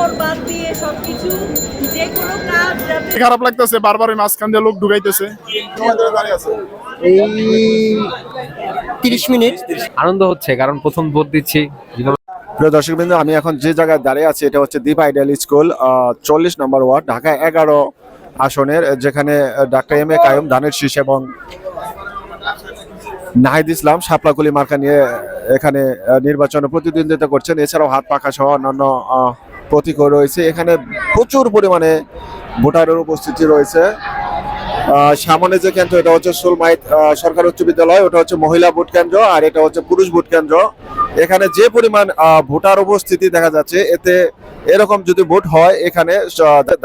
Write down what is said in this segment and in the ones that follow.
ঘুষখোর বাদ দিয়ে সবকিছু যে কোনো কাজ খারাপ লাগতেছে বারবার ওই মাঝখান দিয়ে লোক ঢুকাইতেছে। এই তিরিশ মিনিট আনন্দ হচ্ছে কারণ প্রথম ভোট দিচ্ছি। প্রিয় দর্শকবৃন্দ আমি এখন যে জায়গায় দাঁড়িয়ে আছি এটা হচ্ছে দীপ আইডিয়াল স্কুল চল্লিশ নম্বর ওয়ার্ড ঢাকা এগারো আসনের যেখানে ডাক্তার এম এ কায়ুম ধানের শীষ এবং নাহিদ ইসলাম শাপলাকুলি মার্কা নিয়ে এখানে আহ, নির্বাচনে প্রতিদ্বন্দ্বিতা করছেন। এছাড়াও হাত পাখা সহ অন্যান্য আহ, প্রতীকও রয়েছে। এখানে প্রচুর পরিমাণে ভোটারের উপস্থিতি রয়েছে। সামনে যে কেন্দ্র এটা হচ্ছে সুলমাইত আহ, সরকার উচ্চ বিদ্যালয় ওটা হচ্ছে মহিলা ভোট কেন্দ্র আর এটা হচ্ছে পুরুষ ভোট কেন্দ্র। এখানে যে পরিমাণ ভোটার উপস্থিতি দেখা যাচ্ছে এতে এরকম যদি ভোট হয় এখানে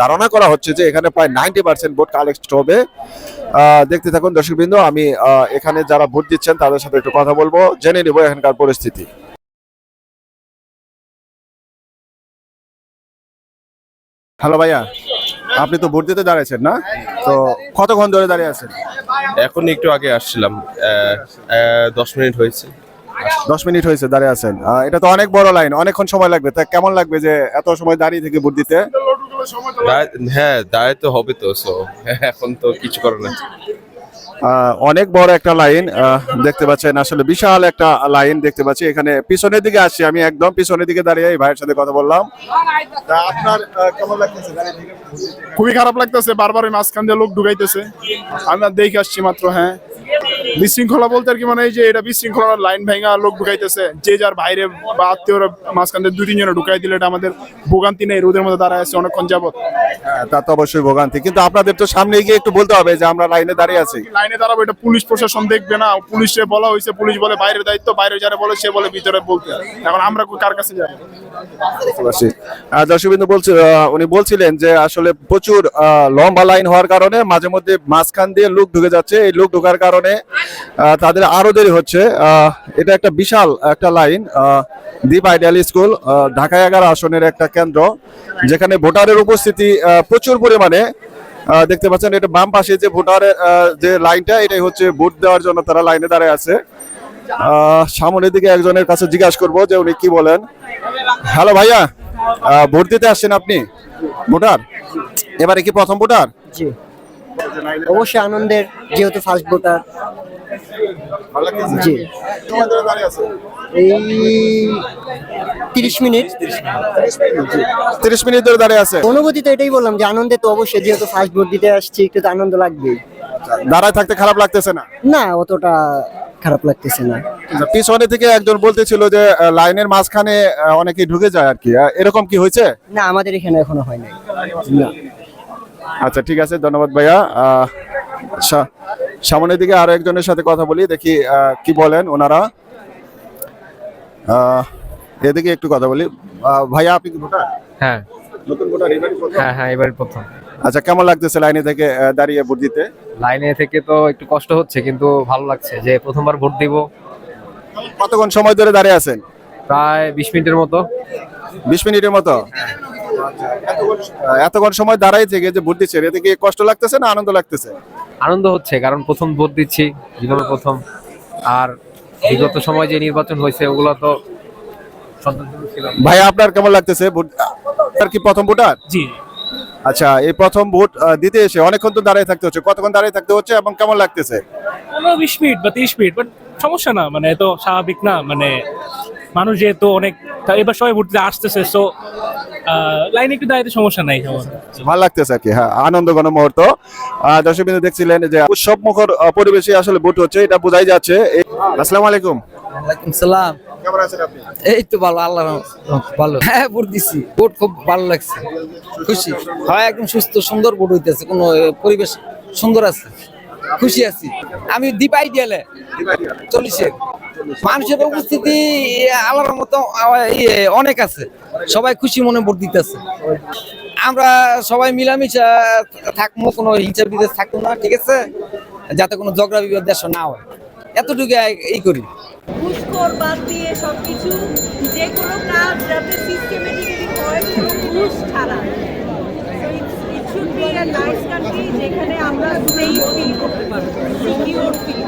ধারণা করা হচ্ছে যে এখানে প্রায় নাইনটি পার্সেন্ট ভোট কালেক্ট হবে। দেখতে থাকুন দর্শকবৃন্দ আমি এখানে যারা ভোট দিচ্ছেন তাদের সাথে একটু কথা বলব জেনে নিব এখানকার পরিস্থিতি। হ্যালো ভাইয়া আপনি তো ভোট দিতে দাঁড়িয়েছেন না? তো কতক্ষণ ধরে দাঁড়িয়ে আছেন? এখন একটু আগে আসছিলাম দশ মিনিট হয়েছে। দশ মিনিট হয়েছে দাঁড়িয়ে আছেন। এটা তো অনেক বড় লাইন অনেকক্ষণ সময় লাগবে। তা কেমন লাগবে যে এত সময় দাঁড়িয়ে থেকে ভোট দিতে? হ্যাঁ দাঁড়িয়ে তো হবে তো সো এখন তো কিছু করার নেই। অনেক বড় একটা লাইন আহ, দেখতে পাচ্ছেন আসলে বিশাল একটা লাইন দেখতে পাচ্ছি। এখানে পিছনের দিকে আসছি আমি একদম পিছনের দিকে দাঁড়িয়ে এই ভাইয়ের সাথে কথা বললাম। তা আপনার কেমন লাগতেছে? খুবই খারাপ লাগতেছে বারবার ওই মাঝখান দিয়ে লোক ঢুকাইতেছে। আমরা দেখে আসছি মাত্র হ্যাঁ। বিশৃঙ্খলা বলতে আর কি মানে এই যে এটা বিশৃঙ্খলার লাইন ভেঙা লোক ঢুকাইতেছে যে যার বাইরে বা আত্মীয়রা মাঝখান দুই তিনজনে ঢুকাই দিলে এটা আমাদের ভোগান্তি নেই রোদের মধ্যে দাঁড়ায় আছে অনেকক্ষণ যাবত হ্যাঁ, তা তো অবশ্যই ভোগান্তি। কিন্তু আপনাদের তো সামনে গিয়ে একটু বলতে হবে যে আমরা লাইনে দাঁড়িয়ে আছি। লাইনে দাঁড়াবো এটা পুলিশ প্রশাসন দেখবে না। পুলিশে বলা হয়েছে পুলিশ বলে বাইরের দায়িত্ব বাইরে যারা বলে সে বলে ভিতরে বলতে। এখন আমরা কার কাছে যাব? আহ, দর্শকবিন্দু বলছে আহ, উনি বলছিলেন যে আসলে প্রচুর লম্বা লাইন হওয়ার কারণে মাঝে মধ্যে মাঝখান দিয়ে লোক ঢুকে যাচ্ছে। এই লোক ঢোকার কারণে তাদের আরও দেরি হচ্ছে। এটা একটা বিশাল একটা লাইন দীপ আইডিয়াল স্কুল ঢাকা এগারো আসনের একটা কেন্দ্র যেখানে ভোটারের উপস্থিতি প্রচুর পরিমাণে দেখতে পাচ্ছেন এটা বাম পাশে যে ভোটারের যে লাইনটা এটাই হচ্ছে ভোট দেওয়ার জন্য তারা লাইনে দাঁড়িয়ে আছে। সামনের দিকে একজনের কাছে জিজ্ঞাসা করব যে উনি কি বলেন। হ্যালো ভাইয়া। ভোট দিতে আসছেন আপনি? ভোটার? এবারে কি প্রথম ভোটার? জি। অবশ্যই আনন্দের যেহেতু ফার্স্ট ভোটার জি। এই তিরিশ মিনিট। তিরিশ মিনিট ধরে দাঁড়িয়ে আছে। অনুভূতি তো এটাই বললাম যে আনন্দে তো অবশ্যই যেহেতু ফার্স্ট ভোট দিতে আসছি একটু তো আনন্দ লাগবেই। দাঁড়ায় থাকতে খারাপ লাগতেছে না? না অতটা খারাপ লাগতেছে না। পিছনে থেকে একজন বলতেছিল যে লাইনের মাঝখানে অনেকে ঢুকে যায় আর কি। এরকম কি হয়েছে? না আমাদের এখানে এখনও হয় নাই। না। আচ্ছা ঠিক আছে ধন্যবাদ ভাইয়া। সা- সামনের দিকে আরও একজনের সাথে কথা বলি দেখি কি বলেন ওনারা। এদিকে একটু কথা বলি। ভাইয়া আপনি কি ভোটার? হ্যাঁ। নতুন ভোটার? হ্যাঁ হ্যাঁ এবার প্রথম। আচ্ছা কেমন লাগতেছে লাইনে থেকে দাঁড়িয়ে ভোট দিতে? লাইনে থেকে তো একটু কষ্ট হচ্ছে কিন্তু ভালো লাগছে যে প্রথমবার ভোট দিব। কতক্ষণ সময় ধরে দাঁড়িয়ে আছেন? প্রায় বিশ মিনিটের মতো। বিশ মিনিটের মতো? এতক্ষণ সময় দাঁড়াই থেকে যে ভোট দিচ্ছেন এতে কি কষ্ট লাগতেছে না আনন্দ লাগতেছে? আনন্দ হচ্ছে কারণ প্রথম ভোট দিচ্ছি জীবনে প্রথম। আর বিগত সময় যে নির্বাচন হয়েছে ওগুলো তো ভাই আপনার কেমন লাগতেছে? ভোট আপনার কি প্রথম ভোটার? জি। আচ্ছা এই প্রথম ভোট দিতে এসে অনেকক্ষণ তো দাঁড়িয়ে থাকতে হচ্ছে। কতক্ষণ দাঁড়িয়ে থাকতে হচ্ছে এবং কেমন লাগতেছে? পনেরো বিশ মিনিট বা তিরিশ মিনিট বাট সমস্যা না মানে এত স্বাভাবিক না মানে মানুষ যেহেতু অনেক এবার সবাই ভোট দিতে আসতেছে সো লাইনে একটু দাঁড়াইতে সমস্যা নাই ভালো লাগতেছে আর কি হ্যাঁ আনন্দ ঘন মুহূর্ত আহ, দর্শক বিন্দু দেখছিলেন যে উৎসব মুখর পরিবেশে আসলে ভোট হচ্ছে এটা বোঝাই যাচ্ছে। আসসালামু আলাইকুম। ওয়ালাইকুম সালাম। কেমন আছেন আপনি? এই তো ভালো আল্লাহ ভালো। হ্যাঁ ভোট দিছি। ভোট খুব ভালো লাগছে। খুশি। হয় একদম সুস্থ সুন্দর ভোট হইতেছে। কোনো পরিবেশ সুন্দর আছে। খুশি আছি। আমি দীপাই দিয়ালে। চল্লিশে। মানুষের উপস্থিতি আল্লাহর মতো ইয়ে, অনেক আছে। সবাই খুশি মনে ভোট দিতেছে। আমরা সবাই মিলামিশা থাকব কোনো হিংসা বিদেশ থাকব না ঠিক আছে? যাতে কোনো ঝগড়া বিবাদ দেশ না হয়। এতটুকু এই করি। ঘুষখোর বাদ দিয়ে সবকিছু, যে কোনো কাজ যাতে সিস্টেমেটিক্যালি হয় ঘুষ ছাড়া। যেখানে আমরা সেই ফিল করতে পারব সিকিউর ফিল